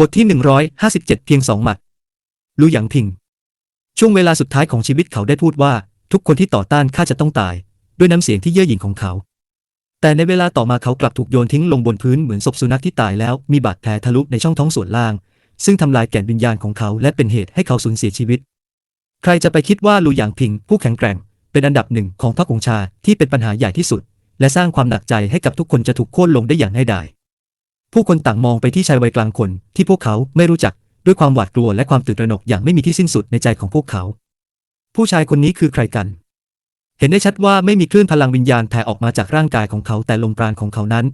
บทที่ 157 เพียงสองหมัดลู่หยางพิง ช่วงเวลาสุดท้ายของชีวิตเขาได้พูดว่า ทุกคนที่ต่อต้านข้าจะต้องตาย ด้วยน้ำเสียงที่เย่อหยิ่งของเขา แต่ในเวลาต่อมาเขากลับถูกโยนทิ้งลงบนพื้นเหมือนศพสุนัขที่ตายแล้วมีบาดแผลทะลุในช่องท้องส่วนล่าง ซึ่งทำลายแก่นวิญญาณของเขาและเป็นเหตุให้เขาสูญเสียชีวิต ใครจะไปคิดว่าลู่หยางพิง ผู้แข็งแกร่ง เป็นอันดับหนึ่งของพรรคกงชาที่เป็นปัญหาใหญ่ที่สุด และสร้างความหนักใจให้กับทุกคนจะถูกโค่นลงได้อย่างง่ายดาย ผู้คนต่างมองไปที่ชายวัยกลางคน ที่พวกเขาไม่รู้จักด้วยความหวาดกลัวและความตื่นตระหนกอย่างไม่มีที่สิ้นสุดในใจของพวกเขา ผู้ชายคนนี้คือใครกัน เห็นได้ชัดว่าไม่มีคลื่นพลังวิญญาณแผ่ออกมาจากร่างกายของเขาแต่ลมปราณของเขานั้น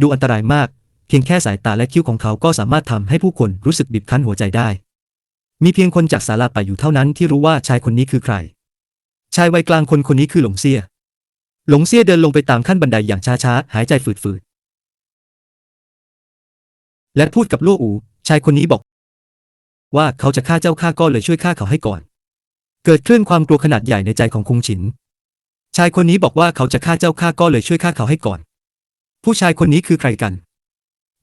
ดูอันตรายมาก เพียงแค่สายตาและคิ้วของเขาก็สามารถทำให้ผู้คนรู้สึกบีบคั้นหัวใจได้ มีเพียงคนจากศาลาป่าอยู่เท่านั้นที่รู้ว่าชายคนนี้คือใคร ชายวัยกลางคนคนนี้คือหลงเซียหลงเซียเดินลงไปตามขั้นบันไดอย่างช้าๆ หายใจฝืดๆ และพูดกับลู่อูชายคนนี้บอก ว่าเขาจะฆ่าเจ้าข้าก็เลยช่วยฆ่าเขาให้ก่อน เกิดคลื่นความกลัวขนาดใหญ่ในใจของคุงฉิน ชายคนนี้บอกว่าเขาจะฆ่าเจ้าข้าก็เลยช่วยฆ่าเขาให้ก่อน ผู้ชายคนนี้คือใครกัน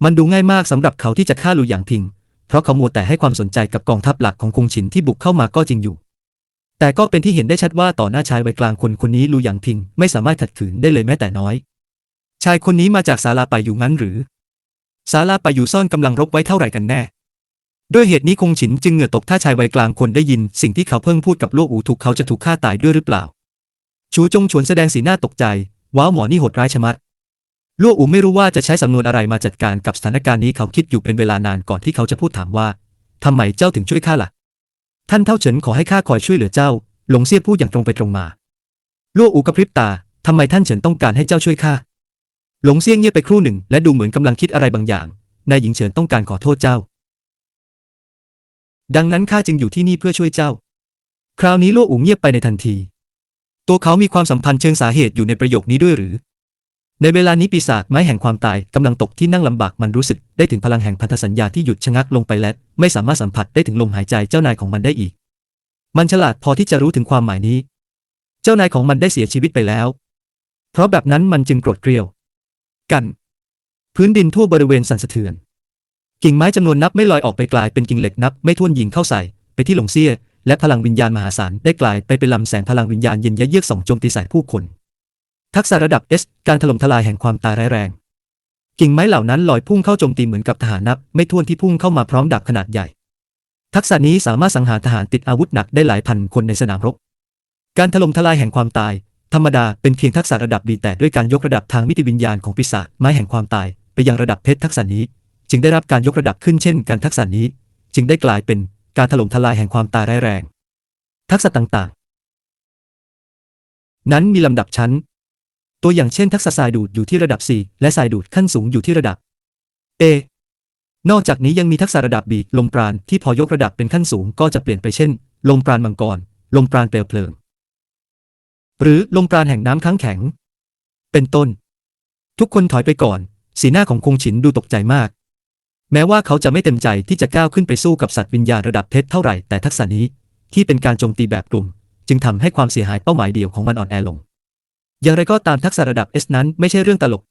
มันดูง่ายมากสำหรับเขาที่จะฆ่าหลู่หยางพิง เพราะเขามัวแต่ให้ความสนใจกับกองทัพหลักของคุงฉินที่บุกเข้ามาก็จริงอยู่ แต่ก็เป็นที่เห็นได้ชัดว่าต่อหน้าชายวัยกลางคนคนนี้ลู่หยางพิง ไม่สามารถขัดขืนได้เลยแม้แต่น้อย ชายคนนี้มาจากศาลาป่าอยู่งั้นหรือ ศาลาปาอยู่ซ่อนกำลังรบไว้เท่าไหร่กันแน่ด้วยเหตุนี้คงฉินจึงเหงื่อตกถ้าชายวัยกลางคนได้ยิน สิ่งที่เขาเพิ่งพูดกับโลกอูถูกเขาจะถูกฆ่าตายด้วยหรือเปล่า ชูจงฉวนแสดงสีหน้าตกใจ ว้าวหมอนี่โหดร้ายชะมัดลวอูไม่รู้ว่าจะใช้สำนวนอะไรมาจัดการกับสถานการณ์นี้เขาคิดอยู่เป็นเวลานานก่อนที่เขาจะพูดถามว่าทำไมเจ้าถึงช่วยข้าล่ะ ท่านเท่าเฉินขอให้ข้าคอยช่วยเหลือเจ้า หลงเซี่ยพูดอย่างตรงไปตรงมาลวอูกระพริบตาทำไมท่านเฉินต้องการให้เจ้าช่วยข้า หลงเซี่ยเงียบไปครู่หนึ่ง และดูเหมือนกำลังคิดอะไรบางอย่าง นายหญิงเฉินต้องการขอโทษเจ้า ดังนั้นข้าจึงอยู่ที่นี่เพื่อช่วยเจ้า คราวนี้ลวอูเงียบไปในทันที ตัวเขามีความสัมพันธ์เชิงสาเหตุอยู่ในประโยคนี้ด้วยหรือ ในเวลานี้ปีศาจไม้แห่งความตายกำลังตกที่นั่งลำบากมันรู้สึกได้ถึงพลังแห่งพันธสัญญาที่หยุดชะงักลงไปและไม่สามารถสัมผัสได้ถึงลมหายใจเจ้านายของมันได้อีก มันฉลาดพอที่จะรู้ถึงความหมายนี้ เจ้านายของมันได้เสียชีวิตไปแล้ว เพราะแบบนั้นมันจึงโกรธเกรียว กัน พื้นดินทั่วบริเวณสั่นสะเทือน กิ่งไม้จำนวนนับไม่ลอยออกไปกลายเป็นกิ่งเหล็กนับ ไม่ถ้วนยิงเข้าใส่ ไปที่หลงเซี่ยและพลังวิญญาณมหาศาลได้กลายไปเป็นลำแสงพลังวิญญาณเย็นยะเยือกส่องโจมตีใส่ผู้คน ทักษะระดับ S การถล่มทลายแห่งความตายร้ายแรง กิ่งไม้เหล่านั้นลอยพุ่งเข้าโจมตีเหมือนกับทหารนับ ไม่ถ้วนที่พุ่งเข้ามาพร้อมดาบขนาดใหญ่ ทักษะนี้สามารถสังหารทหารติดอาวุธหนักได้หลายพันคนในสนามรบ การถล่มทลายแห่งความตาย ธรรมดาเป็นเพียงทักษะระดับดีแต่ด้วยการยกระดับทางมิติวิญญาณของปีศาจไม้แห่งความตาย ไปยังระดับเพชรทักษะนี้ จึงได้รับการยกระดับขึ้นเช่นการทักษะนี้ จึงได้กลายเป็นการถล่มทลายแห่งความตายร้ายแรง ทักษะต่างๆ นั้นมีลำดับชั้น ตัวอย่างเช่น ทักษะสายดูดอยู่ที่ระดับ4และสายดูดขั้นสูงอยู่ที่ระดับ A นอกจากนี้ยังมีทักษะระดับ B ลมปราณที่พอยกระดับเป็นขั้นสูงก็จะเปลี่ยนไปเช่น ลมปราณมังกร ลมปราณเปลวเพลิง หรือลมปราณแห่งน้ำค้างแข็ง เป็นต้น ทุกคนถอยไปก่อน สีหน้าของคงฉินดูตกใจมาก แม้ว่าเขาจะไม่เต็มใจที่จะก้าวขึ้นไปสู้กับสัตว์วิญญาณระดับเพชรเท่าไหร่แต่ทักษะนี้ที่เป็นการโจมตีแบบกลุ่ม จึงทำให้ความเสียหายเป้าหมายเดียวของมันอ่อนแอลง อย่างไรก็ตามทักษะระดับ S นั้นไม่ใช่เรื่องตลก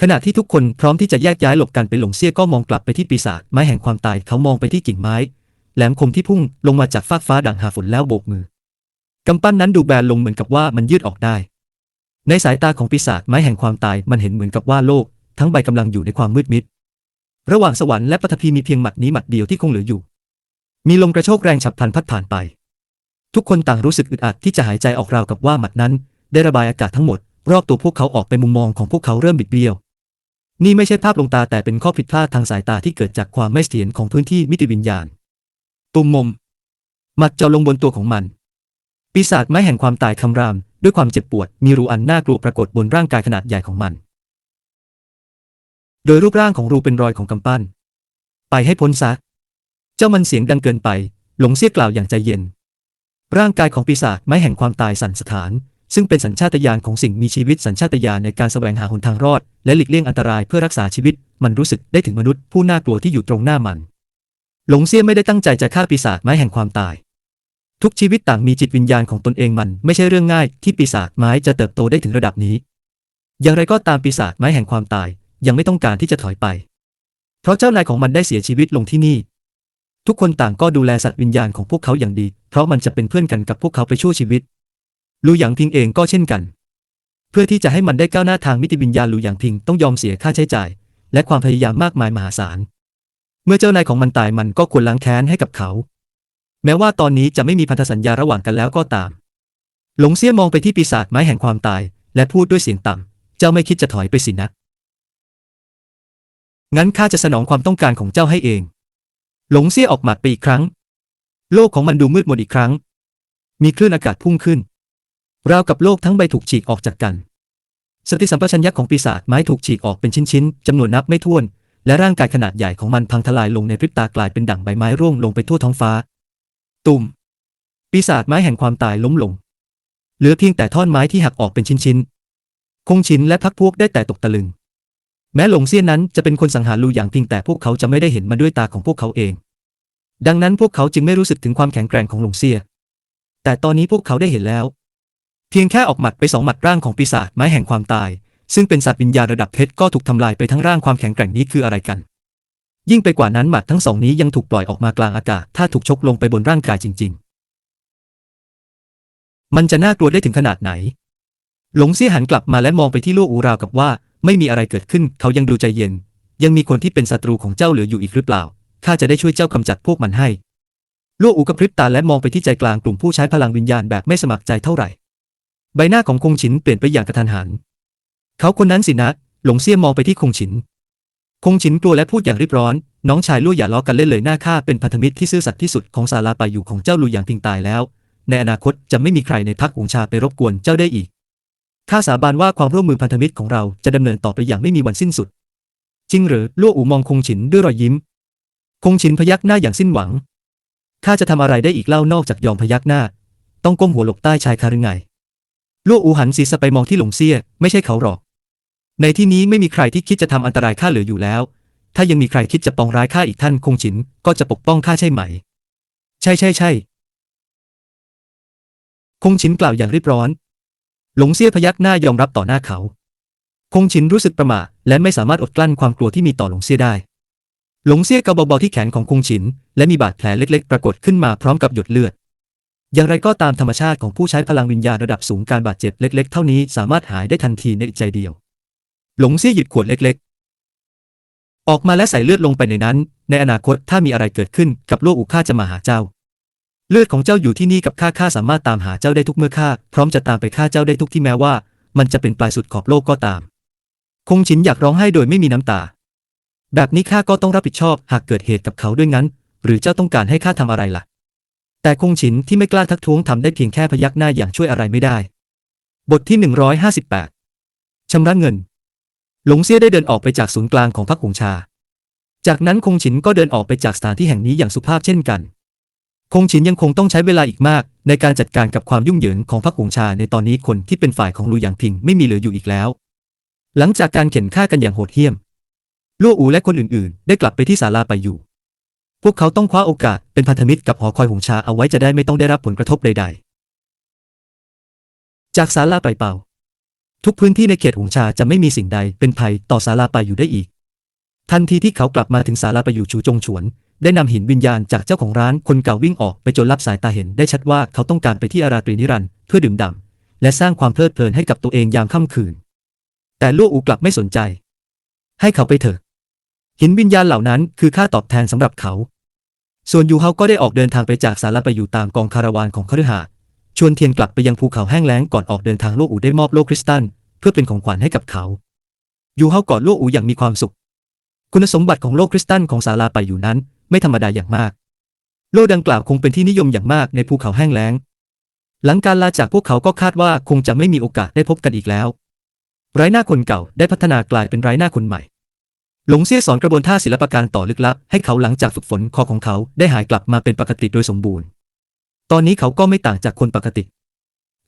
ขณะที่ทุกคนพร้อมที่จะแยกย้ายหลบกันไปหลงเซี่ยก็มองกลับไปที่ปีศาจไม้แห่งความตายเขามองไปที่กิ่งไม้แหลมคมที่พุ่งลงมาจากฟากฟ้าดังหาฝนแล้วโบกมือ กำปั้นนั้นดูแบนลงเหมือนกับว่ามันยืดออกได้ ในสายตาของปีศาจไม้แห่งความตายมันเห็นเหมือนกับว่าโลก ทั้งใบกำลังอยู่ในความมืดมิด ระหว่างสวรรค์และปฐพีมีเพียงหมัดนี้หมัดเดียวที่คงเหลืออยู่ มีลมกระโชกแรงฉับพลันพัดผ่านไป ทุกคนต่างรู้สึกอึดอัดที่จะหายใจออกราวกับว่าหมัดนั้น ได้ระบายอากาศทั้งหมด รอบตัวพวกเขาออกไปมุมมองของพวกเขาเริ่มบิดเบี้ยว นี่ไม่ใช่ภาพลงตาแต่เป็นข้อผิดพลาดทางสายตาที่เกิดจากความไม่เสถียรของพื้นที่มิติวิญญาณ ตุ่มมมหมัดเจาะลงบนตัวของมัน ปีศาจไม้แห่งความตายคำราม ด้วยความเจ็บปวด มีรูอันน่ากลัวปรากฏบนร่างกายขนาดใหญ่ของมัน โดยรูปร่างของรูเป็นรอยของกำปั้น ไปให้พ้นซะ เจ้ามันเสียงดังเกินไป หลงเสียกล่าวอย่างใจเย็น ร่างกายของปีศาจไม้แห่งความตายสั่นสถาน ซึ่งเป็นสัญชาตญาณของสิ่งมีชีวิตสัญชาตญาณในการแสวงหาหนทางรอด และหลีกเลี่ยงอันตรายเพื่อรักษาชีวิต มันรู้สึกได้ถึงมนุษย์ผู้น่ากลัวที่อยู่ตรงหน้ามัน หลงเสียไม่ได้ตั้งใจจะฆ่าปีศาจไม้แห่งความตาย ทุกชีวิตต่างมีจิตวิญญาณของตนเองมันไม่ใช่เรื่องง่ายที่ปีศาจไม้จะเติบโตได้ถึงระดับนี้ อย่างไรก็ตามปีศาจไม้แห่งความตายยังไม่ต้องการที่จะถอยไป เพราะเจ้านายของมันได้เสียชีวิตลงที่นี่ ทุกคนต่างก็ดูแลสัตว์วิญญาณของพวกเขาอย่างดี เพราะมันจะเป็นเพื่อนกันกับพวกเขาไปชั่วชีวิต ลูหยางพิงเองก็เช่นกัน เพื่อที่จะให้มันได้ก้าวหน้าทางมิติวิญญาณลูหยางพิงต้องยอมเสียค่าใช้จ่าย และความพยายามมากมายมหาศาล เมื่อเจ้านายของมันตายมันก็ควรล้างแค้นให้กับเขา แม้ว่าตอนนี้จะไม่มีพันธสัญญาระหว่างกันแล้วก็ตาม หลงเซี่ยมองไปที่ปีศาจไม้แห่งความตาย และพูดด้วยเสียงต่ำ เจ้าไม่คิดจะถอยไปสินะงั้นข้าจะสนองความต้องการของเจ้าให้เอง หลงเซี่ยออกหมัดไปอีกครั้ง โลกของมันดูมืดมนอีกครั้ง มีคลื่นอากาศพุ่งขึ้น ราวกับโลกทั้งใบถูกฉีกออกจากกัน สติสัมปชัญญะของปีศาจไม้ถูกฉีกออกเป็นชิ้นๆจำนวนนับไม่ถ้วน และร่างกายขนาดใหญ่ของมันพังทลายลงในพริบตากลายเป็นดั่งใบไม้ร่วงลงไปทั่วท้องฟ้า ตุ่ม ปีศาจไม้แห่งความตายล้มลง เหลือเพียงแต่ท่อนไม้ที่หักออกเป็นชิ้นๆ คงชินและพักพวกได้แต่ตกตะลึง แม้หลงเซียนนั้นจะเป็นคนสังหารลูอย่างเพียงแต่พวกเขาจะไม่ได้เห็นมาด้วยตาของพวกเขาเอง ดังนั้นพวกเขาจึงไม่รู้สึกถึงความแข็งแกร่งของหลงเซี่ยแต่ตอนนี้พวกเขาได้เห็นแล้ว เพียงแค่ออกหมัดไปสองหมัดร่างของปีศาจไม้แห่งความตาย ซึ่งเป็นสัตว์วิญญาณระดับเพชรก็ถูกทำลายไปทั้งร่างความแข็งแกร่งนี้คืออะไรกัน ยิ่งไปกว่านั้นหมัดทั้งสองนี้ยังถูกปล่อยออกมากลางอากาศถ้าถูกชกลงไปบนร่างกายจริง ๆ มันจะน่ากลัวได้ถึงขนาดไหน หลงเซี่ยหันกลับมาและมองไปที่ลู่อูราวกับว่า ไม่มีอะไรเกิดขึ้น เขายังดูใจเย็น ยังมีคนที่เป็นศัตรูของเจ้าเหลืออยู่อีกหรือเปล่าข้าจะได้ช่วยเจ้ากำจัดพวกมันให้ลู่อูกระพริบตาและมองไปที่ใจกลางกลุ่มผู้ใช้พลังวิญญาณแบบไม่สมัครใจเท่าไหร่ ใบหน้าของคงฉินเปลี่ยนไปอย่างกระทันหัน เขาคนนั้นสินะ หลงเซี่ยมองไปที่คงฉิน คงฉินกลัวและพูดอย่างรีบร้อน น้องชายลู่อย่าล้อกันเล่นเลยหน้าข้าเป็นพันธมิตรที่ซื่อสัตย์ที่สุดของศาลาไปอยู่ของเจ้าลู่อย่างพิงตายแล้ว ในอนาคตจะไม่มีใครในพักหงชาไปรบกวนเจ้าได้อีกข้าสาบานว่าความร่วมมือพันธมิตรของเราจะดำเนินต่อไปอย่างไม่มีวันสิ้นสุด จริงหรือลู่อูมองคงฉินด้วยรอยยิ้ม คงฉินพยักหน้าอย่างสิ้นหวังข้าจะทำอะไรได้อีกเล่านอกจากยอมพยักหน้า ต้องก้มหัวหลบใต้ชายคาหรือไงลู่อูหันศีรษะไปมองที่หลงเซี่ยไม่ใช่เขาหรอก ในที่นี้ไม่มีใครที่คิดจะทำอันตรายข้าเหลืออยู่แล้ว ถ้ายังมีใครคิดจะปองร้ายข้าอีกท่านคงฉินก็จะปกป้องข้าใช่ไหม ใช่ใช่ใช่คงฉินกล่าวอย่างรีบร้อน หลงเซี่ยพยักหน้ายอมรับต่อหน้าเขา คงฉินรู้สึกประหม่าและไม่สามารถอดกลั้นความกลัวที่มีต่อหลงเซี่ยได้ หลงเซี่ยเกาเบาๆที่แขนของคงฉิน และมีบาดแผลเล็ก ๆ ปรากฏขึ้นมาพร้อมกับหยดเลือด อย่างไรก็ตามธรรมชาติของผู้ใช้พลังวิญญาณระดับสูงการบาดเจ็บเล็ก ๆ เท่านี้สามารถหายได้ทันทีในใจเดียว หลงเซี่ยหยิบขวดเล็กๆ ออกมาและใส่เลือดลงไปในนั้น ในอนาคตถ้ามีอะไรเกิดขึ้นกับโลกอุข้าจะมาหาเจ้า เลือดของเจ้าอยู่ที่นี่กับข้าข้าสามารถตามหาเจ้าได้ทุกเมื่อข้าพร้อมจะตามไปฆ่าเจ้าได้ทุกที่แม้ว่า มันจะเป็นปลายสุดขอบโลกก็ตาม คงฉินอยากร้องไห้โดยไม่มีน้ำตา แบบนี้ข้าก็ต้องรับผิดชอบหากเกิดเหตุกับเขาด้วยงั้น หรือเจ้าต้องการให้ข้าทำอะไรล่ะ แต่คงฉินที่ไม่กล้าทักท้วงทำได้เพียงแค่พยักหน้าอย่างช่วยอะไรไม่ได้ บทที่ 158ชำระเงิน หลงเซี่ยได้เดินออกไปจากศูนย์กลางของพรรคหงชา จากนั้นคงฉินก็เดินออกไปจากสถานที่แห่งนี้อย่างสุภาพเช่นกัน คงฉินยังคงต้องใช้เวลาอีกมาก ในการจัดการกับความยุ่งเหยิงของพรรคหงชาในตอนนี้คนที่เป็นฝ่ายของลูหยางพิงไม่มีเหลืออยู่อีกแล้ว หลังจากการเข็นฆ่ากันอย่างโหดเหี้ยมลู่อูและคนอื่นๆ ได้กลับไปที่ศาลาไปอยู่ พวกเขาต้องคว้าโอกาสเป็นพันธมิตรกับหอคอยหงชาเอาไว้จะได้ไม่ต้องได้รับผลกระทบใด ๆ จากศาลาไปเป่า ทุกพื้นที่ในเขตหงชาจะไม่มีสิ่งใดเป็นภัยต่อศาลาไปอยู่ได้อีก ทันทีที่เขากลับมาถึงศาลาไปอยู่ชูจงฉวน ได้นำหินวิญญาณจากเจ้าของร้านคนเก่าวิ่งออกไปจนรับสายตาเห็นได้ชัดว่าเขาต้องการไปที่อาราตรีนิรันด์เพื่อดื่มด่ำและสร้างความเพลิดเพลินให้กับตัวเองยามค่ำคืน แต่ลู่อูกลับไม่สนใจ ให้เขาไปเถอะ หินวิญญาณเหล่านั้นคือค่าตอบแทนสำหรับเขา ส่วนยูเฮาก็ได้ออกเดินทางไปจากศาลาไปอยู่ตามกองคาราวานของคฤหาสน์ ชวนเทียนกลับไปยังภูเขาแห้งแล้งก่อนออกเดินทางโลกอูได้มอบโลกคริสตัลเพื่อเป็นของขวัญให้กับเขา ยูเฮากอดโลกอูอย่างมีความสุข คุณสมบัติของโลกคริสตัลของศาลาไปอยู่นั้น ไม่ธรรมดาอย่างมาก โลกดังกล่าวคงเป็นที่นิยมอย่างมากในภูเขาแห้งแล้ง หลังการลาจากพวกเขาก็คาดว่าคงจะไม่มีโอกาสได้พบกันอีกแล้ว ไร้หน้าคนเก่าได้พัฒนากลายเป็นไร้หน้าคนใหม่ หลงเซี่ยสอนกระบวนท่าศิลปการต่อลึกลับให้เขาหลังจากฝึกฝนคอของเขาได้หายกลับมาเป็นปกติโดยสมบูรณ์ ตอนนี้เขาก็ไม่ต่างจากคนปกติ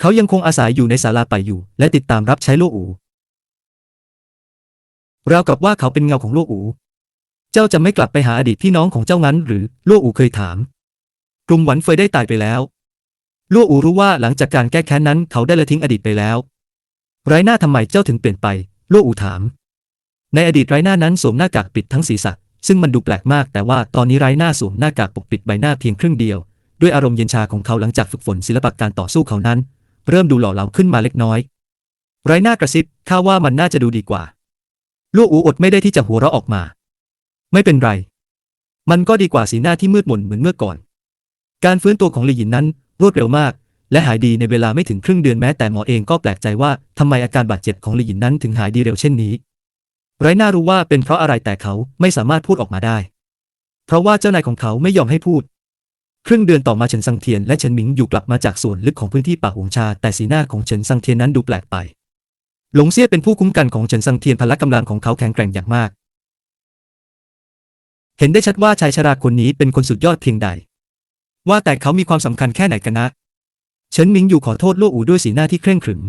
เขายังคงอาศัยอยู่ในศาลาไปอยู่ และติดตามรับใช้โลอูราวกับว่าเขาเป็นเงาของโลอู เจ้าจะไม่กลับไปหาอดีตพี่น้องของเจ้างั้น หรือโลอูเคยถาม กลุ่มหวันเฟยได้ตายไปแล้วโลกอูรู้ว่าหลังจากการแก้แค้นนั้นเขาได้ละทิ้งอดีตไปแล้ว ไร้หน้าทำไมเจ้าถึงเปลี่ยนไปโลกอูถาม ในอดีตไร้หน้านั้นสวมหน้ากากปิดทั้งศีรษะซึ่งมันดูแปลกมากแต่ว่าตอนนี้ไร้หน้าสวมหน้ากากปกปิดใบหน้าเพียงครึ่งเดียว ด้วยอารมณ์เย็นชาของเขาหลังจากฝึกฝนศิลปะการต่อสู้เขานั้น เริ่มดูหล่อเหลาขึ้นมาเล็กน้อย ไรหน้ากระซิบข้าว่ามันน่าจะดูดีกว่า ลูกอูอดไม่ได้ที่จะหัวเราะออกมา ไม่เป็นไร มันก็ดีกว่าสีหน้าที่มืดมนเหมือนเมื่อก่อน การฟื้นตัวของลีหยินนั้นรวดเร็วมาก และหายดีในเวลาไม่ถึงครึ่งเดือนแม้แต่หมอเองก็แปลกใจว่าทำไมอาการบาดเจ็บของลีหยินนั้นถึงหายดีเร็วเช่นนี้ ไรหน่ารู้ว่าเป็นเพราะอะไรแต่เขาไม่สามารถพูดออกมาได้ เพราะว่าเจ้านายของเขาไม่ยอมให้พูด ครึ่งเดือนต่อมาเฉินซังเทียนและเฉินหมิงอยู่กลับมาจากส่วนลึกของพื้นที่ป่าหงชา แต่สีหน้าของเฉินซังเทียนนั้นดูแปลกไป หลงเซี่ยเป็นผู้คุ้มกันของเฉินซังเทียนพละกำลังของเขาแข็งแกร่งอย่างมาก เห็นได้ชัดว่าชายชราคนนี้เป็นคนสุดยอดเพียงใด ว่าแต่เขามีความสำคัญแค่ไหนกันนะเฉินหมิงอยู่ขอโทษลู่อู่ด้วยสีหน้าที่เคร่งขรึม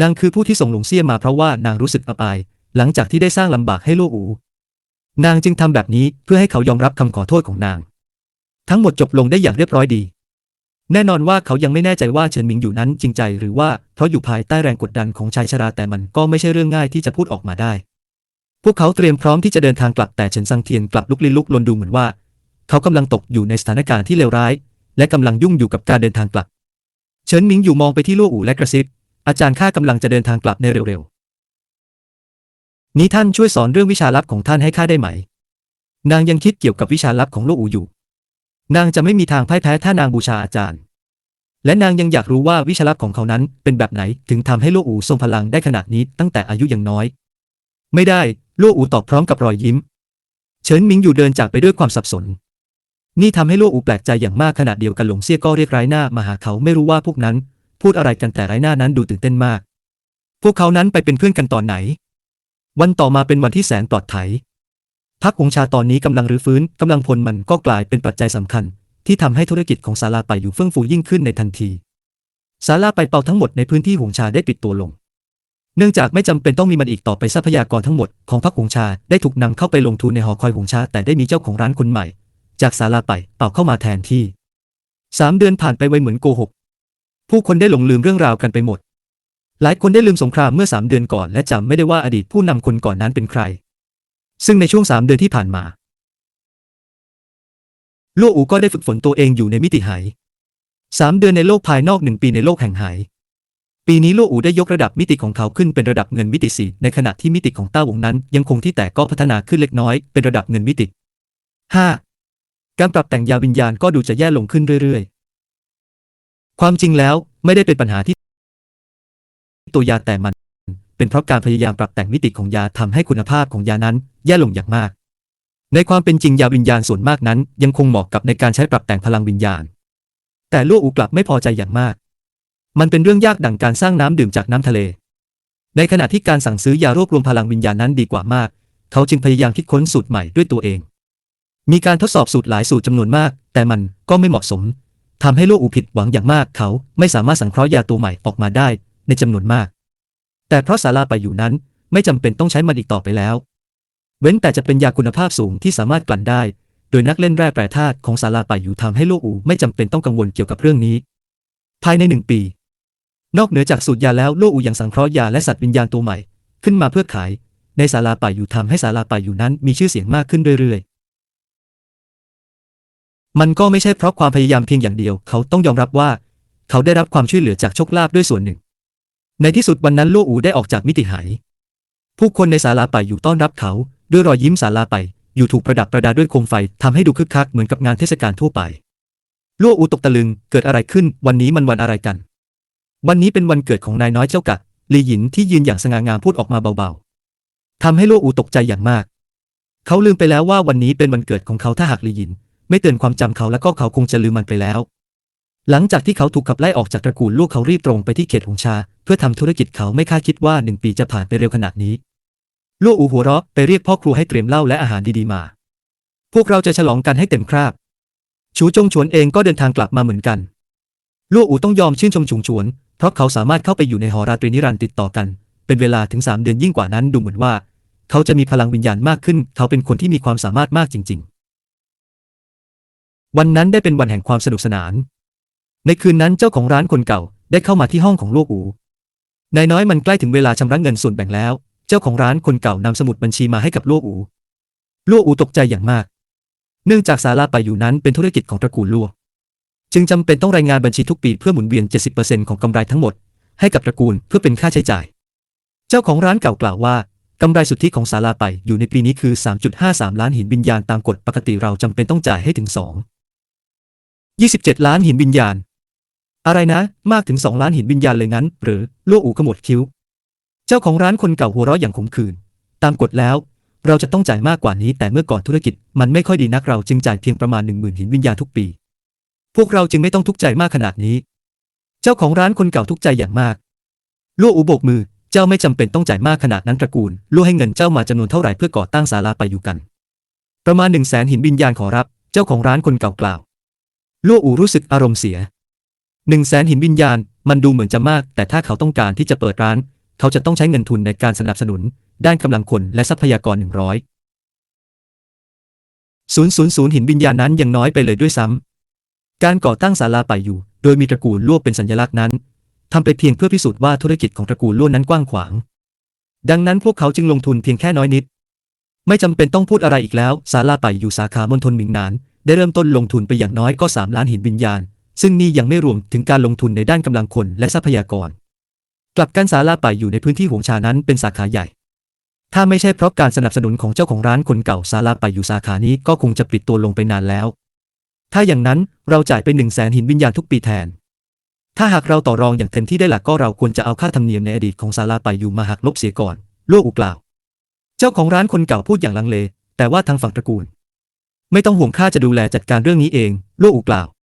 นางคือผู้ที่ส่งหลงเซี่ยมาเพราะว่านางรู้สึกอับอาย หลังจากที่ได้สร้างลำบากให้ลู่อู่นางจึงทำแบบนี้เพื่อให้เขายอมรับคำขอโทษของนาง ทั้งหมดจบลงได้อย่างเรียบร้อยดี แน่นอนว่าเขายังไม่แน่ใจว่าเฉินหมิงอยู่นั้นจริงใจหรือว่าเพราะอยู่ภายใต้แรงกดดันของชายชราแต่มันก็ไม่ใช่เรื่องง่ายที่จะพูดออกมาได้ พวกเขาเตรียมพร้อมที่จะเดินทางกลับแต่เฉินซังเทียนกลับลุกลี้ลุกลนดูเหมือนว่า เขากำลังตกอยู่ในสถานการณ์ที่เลวร้าย และกำลังยุ่งอยู่กับการเดินทางกลับ เฉินหมิงอยู่มองไปที่ลู่อู่และกระซิบอาจารย์ข้ากำลังจะเดินทางกลับในเร็วๆนี้ท่านช่วยสอนเรื่องวิชาลับของท่านให้ข้าได้ไหมนางยังคิดเกี่ยวกับวิชาลับของลู่อู่อยู่ นางจะไม่มีทางพ่ายแพ้ถ้านางบูชาอาจารย์ และนางยังอยากรู้ว่าวิชาลับของเขานั้นเป็นแบบไหนถึงทำให้ลู่อู่ทรงพลังได้ขนาดนี้ตั้งแต่อายุยังน้อย ไม่ได้ลู่อู่ตอบพร้อมกับรอยยิ้ม เฉินหมิงอยู่เดินจากไปด้วยความสับสน นี่ทำให้ลู่อูแปลกใจอย่างมากขณะเดียวกันหลงเซี่ยก็เรียกไร้หน้ามาหาเขาไม่รู้ว่าพวกนั้น พูดอะไรกันแต่ไร้หน้านั้นดูตื่นเต้นมาก พวกเขานั้นไปเป็นเพื่อนกันตอนไหน วันต่อมาเป็นวันที่แสนปลอดภัย พักหงชาตอนนี้กำลังรื้อฟื้นกำลังพลมันก็กลายเป็นปัจจัยสำคัญ ที่ทำให้ธุรกิจของศาลาไปอยู่เฟื่องฟูยิ่งขึ้นในทันทีศาลาไปเป่าทั้งหมดในพื้นที่หงชาได้ปิดตัวลง เนื่องจากไม่จำเป็นต้องมีมันอีกต่อไปทรัพยากรทั้งหมดของพรรคหงชาได้ถูกนำเข้าไปลงทุนในหอคอยหงชาแต่ได้มีเจ้าของร้านคนใหม่ จากศาลาไปเป่าเข้ามาแทนที่สามเดือนผ่านไปไวเหมือนโกหก ผู้คนได้หลงลืมเรื่องราวกันไปหมด หลายคนได้ลืมสงครามเมื่อสามเดือนก่อนและจำไม่ได้ว่าอดีตผู้นำคนก่อนนั้นเป็นใคร ซึ่งในช่วงสามเดือนที่ผ่านมาลู่อูก็ได้ฝึกฝนตัวเองอยู่ในมิติไหสามเดือนในโลกภายนอกหนึ่งปีในโลกแห่งไหปีนี้ลู่อูได้ยกระดับมิติของเขาขึ้นเป็นระดับเงินมิติสี่ในขณะที่มิติของต้าหวงนั้น ยังคงที่แต่ก็พัฒนาขึ้นเล็กน้อยเป็นระดับเงินมิติ 5. การปรับแต่งยาวิญญาณก็ดูจะแย่ลงขึ้นเรื่อยๆ ความจริงแล้วไม่ได้เป็นปัญหาที่ตัวยาแต่มัน เป็นเพราะการพยายามปรับแต่งมิติของยาทำให้คุณภาพของยานั้น แย่ลงอย่างมาก ในความเป็นจริงยาวิญญาณส่วนมากนั้น ยังคงเหมาะกับในการใช้ปรับแต่งพลังวิญญาณ แต่ลู่อูกลับไม่พอใจอย่างมาก มันเป็นเรื่องยากดั่งการสร้างน้ำดื่มจากน้ำทะเล ในขณะที่การสั่งซื้อยารวบรวมพลังวิญญาณนั้นดีกว่ามาก เขาจึงพยายามคิดค้นสูตรใหม่ด้วยตัวเอง มีการทดสอบสูตรหลายสูตรจำนวนมาก แต่มันก็ไม่เหมาะสมทำให้โลกอูผิดหวังอย่างมากเขาไม่สามารถสังเคราะห์ยาตัวใหม่ออกมาได้ในจำนวนมาก แต่เพราะศาลาไปอยู่นั้นไม่จำเป็นต้องใช้มันอีกต่อไปแล้ว เว้นแต่จะเป็นยาคุณภาพสูงที่สามารถกลั่นได้ โดยนักเล่นแร่แปรธาตุของศาลาไปอยู่ทำให้โลกอูไม่จำเป็นต้องกังวลเกี่ยวกับเรื่องนี้ ภายในหนึ่งปี นอกเหนือจากสูตรยาแล้วโลกอูยังสังเคราะห์ยาและสัตว์วิญญาณตัวใหม่ ขึ้นมาเพื่อขาย ในศาลาป่าอยู่ทำให้ศาลาป่าอยู่นั้นมีชื่อเสียงมากขึ้นเรื่อยๆ มันก็ไม่ใช่เพราะความพยายามเพียงอย่างเดียว เขาต้องยอมรับว่า เขาได้รับความช่วยเหลือจากโชคลาภด้วยส่วนหนึ่ง ในที่สุดวันนั้นโลอูได้ออกจากมิติหาย ผู้คนในศาลาไปอยู่ต้อนรับเขา ด้วยรอยยิ้มศาลาไป อยู่ถูกประดับประดาด้วยโคมไฟทำให้ดูคึกคักเหมือนกับงานเทศกาลทั่วไปโลอูตกตะลึงเกิดอะไรขึ้น วันนี้มันวันอะไรกัน วันนี้เป็นวันเกิดของนายน้อยเจ้ากะลีหยินที่ยืนอย่างสง่างามพูดออกมาเบาๆทำให้โลอูตกใจอย่างมาก เขาลืมไปแล้วว่าวันนี้เป็นวันเกิดของเขาถ้าหากลีหยิน ไม่เตือนความจำเขาแล้วก็เขาคงจะลืมมันไปแล้ว หลังจากที่เขาถูกขับไล่ออกจากตระกูลลูกเขารีบตรงไปที่เขตหงชา เพื่อทำธุรกิจเขาไม่คาดคิดว่าหนึ่งปีจะผ่านไปเร็วขนาดนี้ลูกอูหัวเราะไปเรียกพ่อครูให้เตรียมเหล้าและอาหารดีๆมา พวกเราจะฉลองกันให้เต็มคราบ ชูจงฉวนเองก็เดินทางกลับมาเหมือนกันลูกอูต้องยอมชื่นชมชุงฉวน เพราะเขาสามารถเข้าไปอยู่ในหอราตรีนิรันดร์ติดต่อกัน เป็นเวลาถึงสามเดือนยิ่งกว่านั้นดูเหมือนว่า เขาจะมีพลังวิญญาณมากขึ้น เขาเป็นคนที่มีความสามารถมากจริง ๆ วันนั้นได้เป็นวันแห่งความสนุกสนาน ในคืนนั้นเจ้าของร้านคนเก่าได้เข้ามาที่ห้องของลูกอูนายน้อยมันใกล้ถึงเวลาชำระเงินส่วนแบ่งแล้ว เจ้าของร้านคนเก่านำสมุดบัญชีมาให้กับลูกอูลั่วอูตกใจอย่างมาก เนื่องจากศาลาไปอยู่นั้นเป็นธุรกิจของตระกูลลั่วจึงจำเป็นต้องรายงานบัญชีทุกปีเพื่อหมุนเวียน 70%ของกำไรทั้งหมด ให้กับตระกูลเพื่อเป็นค่าใช้จ่าย เจ้าของร้านเก่ากล่าวว่ากำไรสุทธิของศาลาไปอยู่ในปีนี้คือ 3.53 ล้านหินวิญญาณตามกฎปกติเราจำเป็นต้องจ่ายให้ถึง 2 27 ล้านหินวิญญาณ อะไรนะ มากถึง2ล้านหินวิญญาณเลยงั้น หรือลั่วอูขมวดคิ้ว เจ้าของร้านคนเก่าหัวเราะอย่างขมขื่นตามกฎแล้ว เราจะต้องจ่ายมากกว่านี้ แต่เมื่อก่อนธุรกิจมันไม่ค่อยดีนักเราจึงจ่ายเพียงประมาณ10,000หินวิญญาณทุกปี พวกเราจึงไม่ต้องทุกข์ใจมากขนาดนี้ เจ้าของร้านคนเก่าทุกข์ใจอย่างมากลั่วอูโบกมือ เจ้าไม่จำเป็นต้องจ่ายมากขนาดนั้นตระกูลลั่วให้เงินเจ้ามาจำนวนเท่าไหร่เพื่อก่อตั้งศาลาไปอยู่กัน ประมาณหนึ่งแสนหินวิญญาณขอรับ เจ้าของร้านคนเก่ากล่าวลั่วอูรู้สึกอารมณ์เสีย หนึ่งแสนหินวิญญาณ มันดูเหมือนจะมาก แต่ถ้าเขาต้องการที่จะเปิดร้าน เขาจะต้องใช้เงินทุนในการสนับสนุน ด้านกำลังคนและทรัพยากรหนึ่งร้อยศูนย์ศูนย์ศูนย์หินวิญญาณนั้นยังน้อยไปเลยด้วยซ้ำ การก่อตั้งศาลาไปอยู่ โดยมีตระกูลลั่วเป็นสัญลักษณ์นั้นทำไปเพียงเพื่อพิสูจน์ว่าธุรกิจของตระกูลลั่วนั้นกว้างขวาง ดังนั้นพวกเขาจึงลงทุนเพียงแค่น้อยนิด ไม่จำเป็นต้องพูดอะไรอีกแล้วศาลาไปอยู่สาขามณฑลหมิงหนาน ได้เริ่มต้นลงทุนไปอย่างน้อยก็ 3 ล้านหินวิญญาณ ซึ่งนี่ยังไม่รวมถึงการลงทุนในด้านกำลังคนและทรัพยากร กลับกันศาลาไปอยู่ในพื้นที่หวงชานั้นเป็นสาขาใหญ่ ถ้าไม่ใช่เพราะการสนับสนุนของเจ้าของร้านคนเก่าศาลาไปอยู่สาขานี้ก็คงจะปิดตัวลงไปนานแล้ว ถ้าอย่างนั้นเราจ่ายไปหนึ่งแสนหินวิญญาณทุกปีแทน ถ้าหากเราต่อรองอย่างเต็มที่ได้หลักก็เราควรจะเอาค่าธรรมเนียมในอดีตของศาลาไปอยู่มาหักลบเสียก่อนโลกอุกล่าว เจ้าของร้านคนเก่าพูดอย่างลังเล แต่ว่าทางฝั่งตระกูล ไม่ต้องห่วงข้าจะดูแลจัดการเรื่องนี้เองโลกอุกล่าว